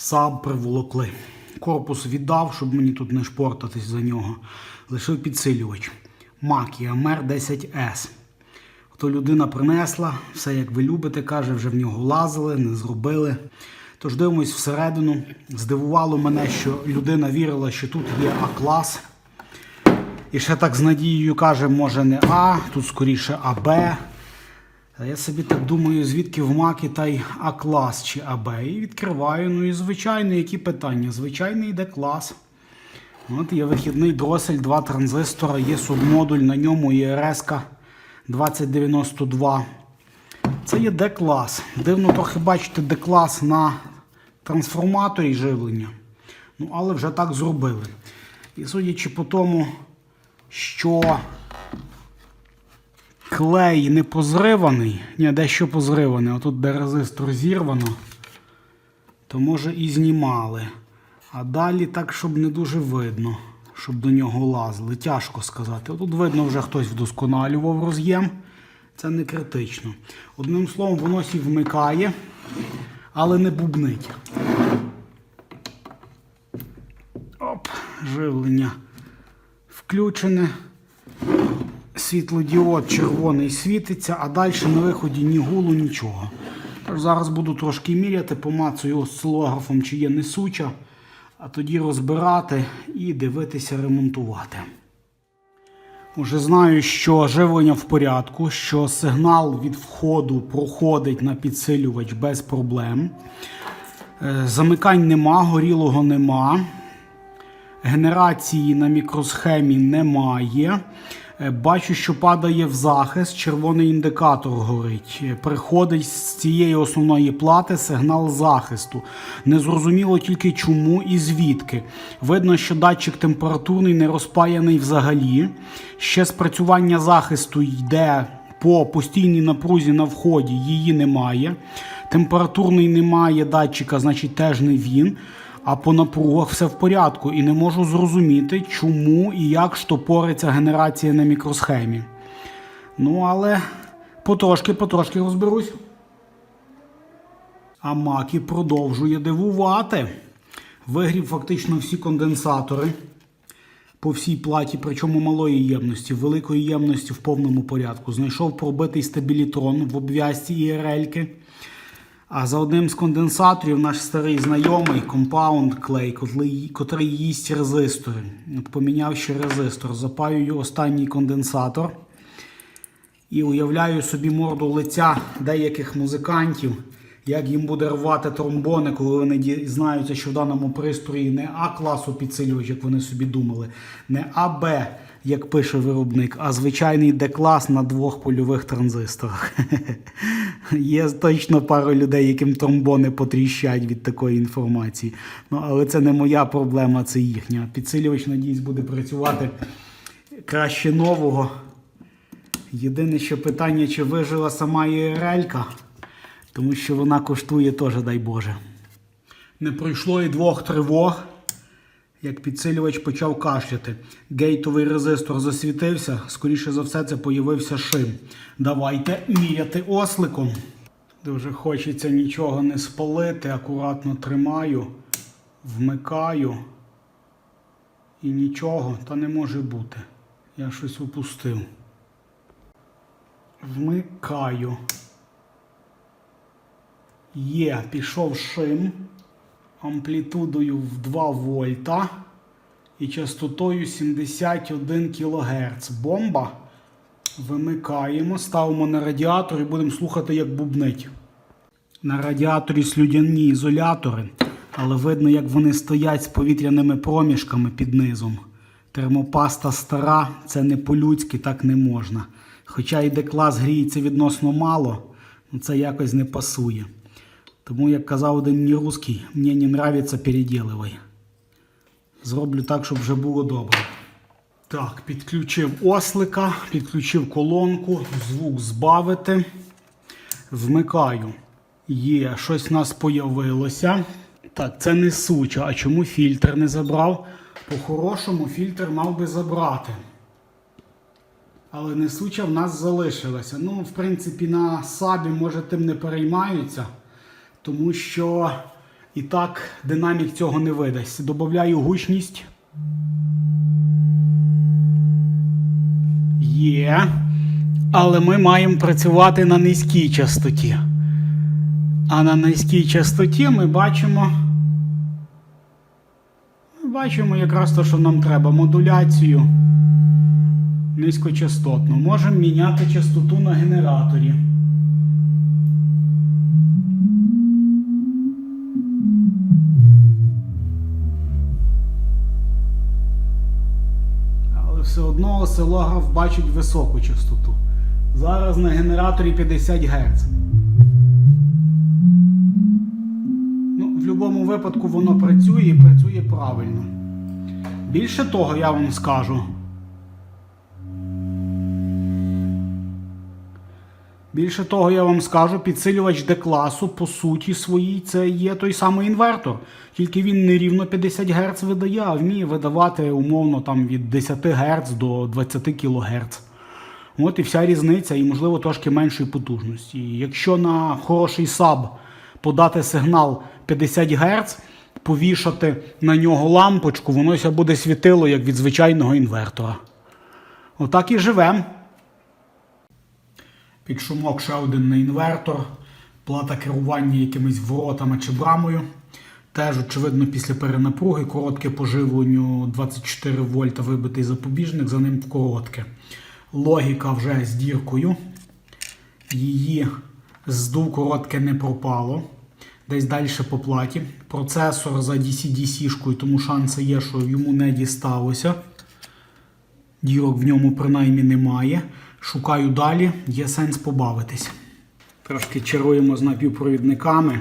Саб приволокли. Корпус віддав, щоб мені тут не шпортатись за нього. Лишив підсилювач. Макія Мер 10С. То людина принесла, все як ви любите, каже, вже в нього лазили, не зробили. Тож дивимось всередину. Здивувало мене, що людина вірила, що тут є А-клас. І ще так з надією каже, може не А, тут скоріше АБ. А я собі так думаю, звідки в макі та й А-клас чи АБ. І відкриваю. Ну і звичайно, які питання? Звичайний йде клас. От є вихідний дросель, два транзистора, є субмодуль, на ньому є РС 2092. Це є D-клас. Дивно трохи бачити D-клас на трансформаторі живлення. Ну, але вже так зробили. І судячи по тому, що клей не позриваний, ні, дещо позриваний, а тут де резистор зірвано, то може і знімали. А далі так, щоб не дуже видно, щоб до нього лазили. Тяжко сказати. Тут видно, вже хтось вдосконалював роз'єм. Це не критично. Одним словом, воно сі вмикає, але не бубнить. Оп, живлення включене. Світлодіод червоний світиться, а далі на виході ні гулу, нічого. Зараз буду трошки міряти, помацую осцилографом, чи є несуча, а тоді розбирати і дивитися, ремонтувати. Уже знаю, що живлення в порядку, що сигнал від входу проходить на підсилювач без проблем. Е, Замикань нема, горілого нема. Генерації на мікросхемі немає. Е, Бачу, що падає в захист, червоний індикатор горить. Е, Приходить з цієї основної плати сигнал захисту. Незрозуміло тільки чому і звідки. Видно, що датчик температурний не розпаяний взагалі. Ще спрацювання захисту йде по постійній напрузі на вході, її немає. Температурний немає датчика, значить теж не він. А по напругах все в порядку і не можу зрозуміти, чому і як штопориться генерація на мікросхемі. Ну, але потрошки, потрошки розберусь. А Макі продовжує дивувати. Вигрів фактично всі конденсатори по всій платі, причому малої ємності, великої ємності в повному порядку. Знайшов пробитий стабілітрон в обв'язці ІРЛьки. А за одним з конденсаторів наш старий знайомий компаунд клей, котрий, їсть резистори. От поміняв ще резистор, запаюю останній конденсатор і уявляю собі морду лиця деяких музикантів, як їм буде рвати тромбони, коли вони дізнаються, що в даному пристрої не А класу підсилювач, як вони собі думали, не АБ, як пише виробник, а звичайний Д-клас на двох польових транзисторах. Є точно пару людей, яким тромбони потріщать від такої інформації. Ну, але це не моя проблема, це їхня. Підсилювач, надіюсь, буде працювати краще нового. Єдине, що питання, чи вижила сама ІРЛька, тому що вона коштує теж, дай Боже. Не пройшло і двох тривог, як підсилювач почав кашляти. Гейтовий резистор засвітився, скоріше за все, це появився шим. Давайте міряти осликом. Дуже хочеться нічого не спалити, акуратно тримаю, вмикаю. І нічого, та не може бути. Я щось упустив. Вмикаю. Є, пішов шим амплітудою в 2 вольта і частотою 71 кГц. Бомба. Вимикаємо, ставимо на радіатор і будемо слухати, як бубнить. На радіаторі слюдяні ізолятори, але видно, як вони стоять з повітряними проміжками під низом. Термопаста стара, це не по-людськи, так не можна. Хоча йде клас гріється відносно мало, ну це якось не пасує. Тому, як казав один русський, мені не нравиться, переділивай. Зроблю так, щоб вже було добре. Так, підключив ослика, підключив колонку, звук збавити. Вмикаю. Є, щось в нас появилося. Так, це не суча. А чому фільтр не забрав? По-хорошому фільтр мав би забрати. Але несуча в нас залишилася. Ну, в принципі, на сабі, може, тим не переймаються, тому що І так динамік цього не видасть. Добавляю гучність. Є. Але ми маємо працювати на низькій частоті. А на низькій частоті ми бачимо. Ми бачимо якраз те, що нам треба. Модуляцію низькочастотну. Можемо міняти частоту на генераторі. Все одно осцилограф бачить високу частоту. Зараз на генераторі 50 Гц. Ну, в будь-якому випадку воно працює і працює правильно. Більше того, я вам скажу. Більше того, я вам скажу, підсилювач D-класу, по суті своїй, це є той самий інвертор. Тільки він не рівно 50 Гц видає, а вміє видавати умовно там від 10 Гц до 20 кГц. От і вся різниця, і, можливо, трошки меншої потужності. Якщо на хороший саб подати сигнал 50 Гц, повішати на нього лампочку, воно буде світило, як від звичайного інвертора. Отак і живемо. Під шумок ще один на інвертор, плата керування якимись воротами чи брамою. Теж, очевидно, після перенапруги, коротке поживленню 24 вольта вибитий запобіжник, за ним коротке. Логіка вже з діркою. Її здув коротке не пропало. Десь далі по платі. Процесор за DC-DC-шкою, тому шанси є, що йому не дісталося. Дірок в ньому принаймні немає. Шукаю далі, є сенс побавитись. Трошки чаруємо з напівпровідниками.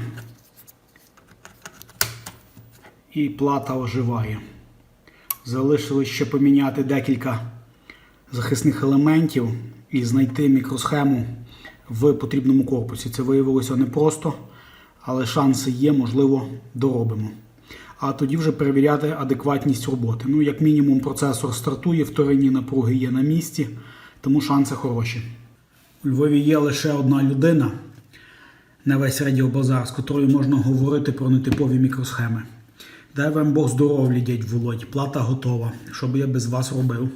І плата оживає. Залишилось ще поміняти декілька захисних елементів і знайти мікросхему в потрібному корпусі. Це виявилося непросто, але шанси є, можливо, доробимо. А тоді вже перевіряти адекватність роботи. Ну, як мінімум, процесор стартує, вторинні напруги є на місці, тому шанси хороші. У Львові є лише одна людина на весь радіобазар, з котрою можна говорити про нетипові мікросхеми. Дай вам Бог здоров'я, дядь Володь, плата готова. Що би я без вас робив?